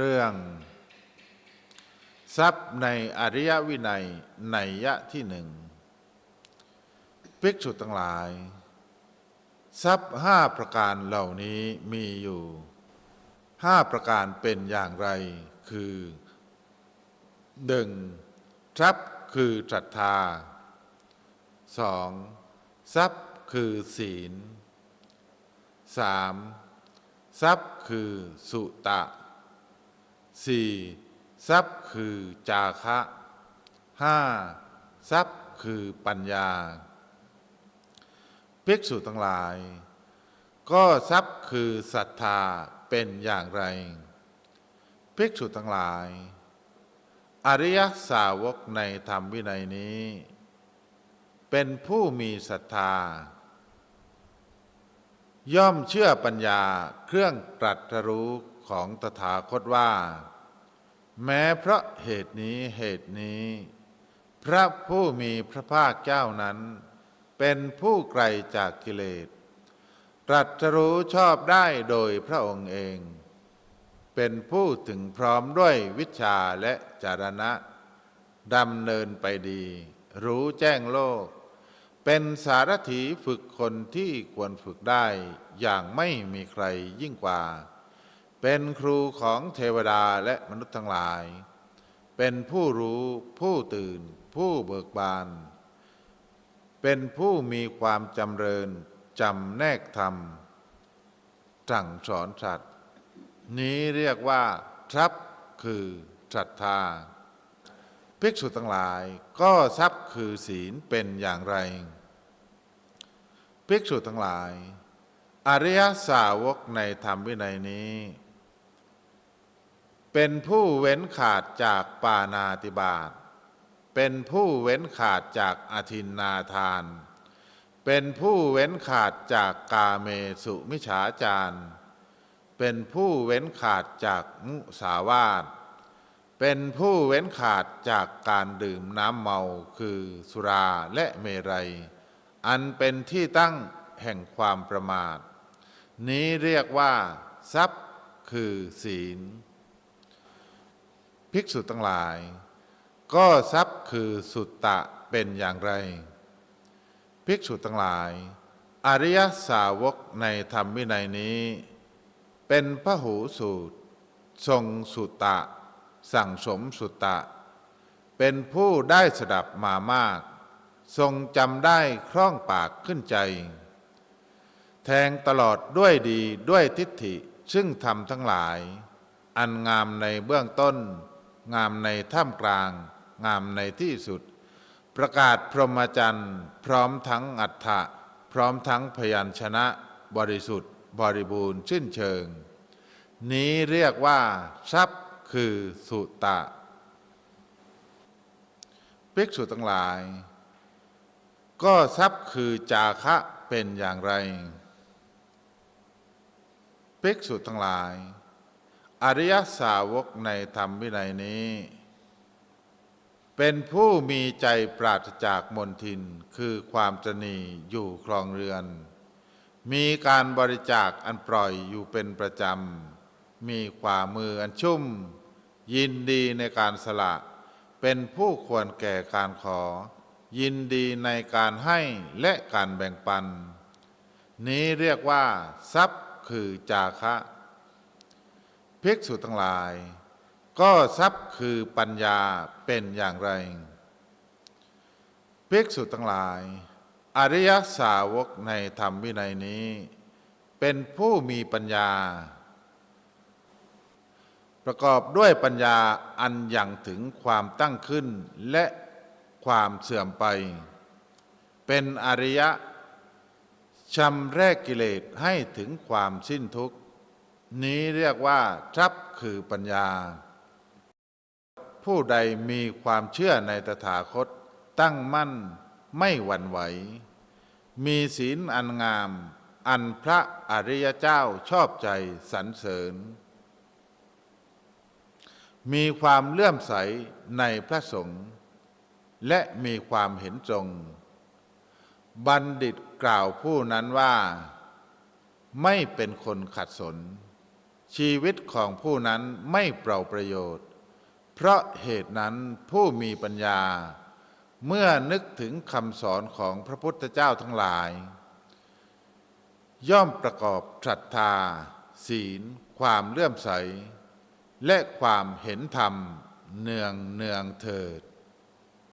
เรื่อง ทรัพย์ในอริยวินัยในยะที่หนึ่งภิกษุทั้งหลาย ทรัพย์ห้าประการเหล่านี้มีอยู่ห้าประการเป็นอย่างไร คือหนึ่งทรัพย์คือศรัทธาสองทรัพย์คือศีลสามทรัพย์คือสุตะ สี่ทรัพย์คือจาคะห้าทรัพย์คือปัญญาภิกษุทั้งหลาย ก็ทรัพย์คือศรัทธาเป็นอย่างไรภิกษุทั้งหลาย อริยสาวกในธรรมวินัยนี้ เป็นผู้มีศรัทธา ย่อมเชื่อปัญญาเครื่องตรัสรู้ของตถาคตว่า แม้เพราะเหตุนี้เหตุนี้ พระผู้มีพระภาคเจ้านั้น เป็นผู้ไกลจากกิเลสตรัสรู้ชอบได้โดยพระองค์เอง เป็นผู้ถึงพร้อมด้วยวิชาและจารณะดำเนินไปดี รู้แจ้งโลก เป็นสารถีฝึกคนที่ควรฝึกได้อย่างไม่มีใครยิ่งกว่า เป็นครูของเทวดาและมนุษย์ทั้งหลาย เป็นผู้รู้ผู้ตื่น ผู้เบิกบาน เป็นผู้มีความจำเริญจำแนกธรรม สั่งสอนสัตว์ นี้เรียกว่าทรัพย์คือศรัทธา ภิกษุทั้งหลายก็ทรัพย์คือศีลเป็นอย่างไร ภิกษุทั้งหลาย อริยสาวกในธรรมวินัยนี้ เป็นผู้เว้นขาดจากปานาติบาต เป็นผู้เว้นขาดจากอธินนาทาน เป็นผู้เว้นขาดจากกาเมสุมิฉาจารเป็นผู้เว้นขาดจากมุสาวาท เป็นผู้เว้นขาดจากการดื่มน้ำเมาคือสุราและเมรัย อันเป็นที่ตั้งแห่งความประมาท นี้เรียกว่า ทรัพย์คือศีล ภิกษุทั้งหลาย ก็ทรัพย์คือสุตตะเป็นอย่างไร ภิกษุทั้งหลาย อริยสาวกในธรรมวินัยนี้ เป็นพระหูสูตร ทรงสุตตะ สั่งสมสุตตะ เป็นผู้ได้สดับมามาก ทรงจำได้คล่องปากขึ้นใจ แทงตลอดด้วยดีด้วยทิฏฐิซึ่งทำทั้งหลาย อันงามในเบื้องต้น งามในท่ามกลาง งามในที่สุด ประกาศพรหมจรรย์ พร้อมทั้งอัฏฐะพร้อมทั้งพยัญชนะ บริสุทธิ์ บริบูรณ์ชื่นเชิง นี้เรียกว่า ทรัพย์คือสุตะภิกษุทั้งหลาย ก็ทรัพย์คือจาคะเป็นอย่างไรภิกษุทั้งหลาย อริยสาวกในธรรมวินัยนี้ เป็นผู้มีใจปราศจากมนทินคือความตรณีอยู่ครองเรือน มีการบริจาคอันปล่อยอยู่เป็นประจำ มีความมืออันชุ่ม ยินดีในการสละ เป็นผู้ควรแก่การขอ ยินดีในการให้และการแบ่งปัน นี้เรียกว่า ทรัพย์คือจาคะ ภิกษุทั้งหลาย ก็ทรัพย์คือปัญญาเป็นอย่างไร ภิกษุทั้งหลาย อริยสาวกในธรรมวินัยนี้ เป็นผู้มีปัญญา ประกอบด้วยปัญญาอันยังถึงความตั้งขึ้นและความเสื่อมไป เป็นอริยะชำแรกกิเลสให้ถึงความสิ้นทุกข์ นี้เรียกว่าทรัพย์คือปัญญา ผู้ใดมีความเชื่อในตถาคต ตั้งมั่นไม่หวั่นไหว มีศีลอันงาม อันพระอริยเจ้าชอบใจสรรเสริญ มีความเลื่อมใสในพระสงฆ์และมีความเห็นตรง บัณฑิตกล่าวผู้นั้นว่า ไม่เป็นคนขัดสน ชีวิตของผู้นั้นไม่เปล่าประโยชน์ เพราะเหตุนั้นผู้มีปัญญา เมื่อนึกถึงคำสอนของพระพุทธเจ้าทั้งหลาย ย่อมประกอบศรัทธา ศีล ความเลื่อมใส และความเห็นธรรมเนืองเนืองเถิด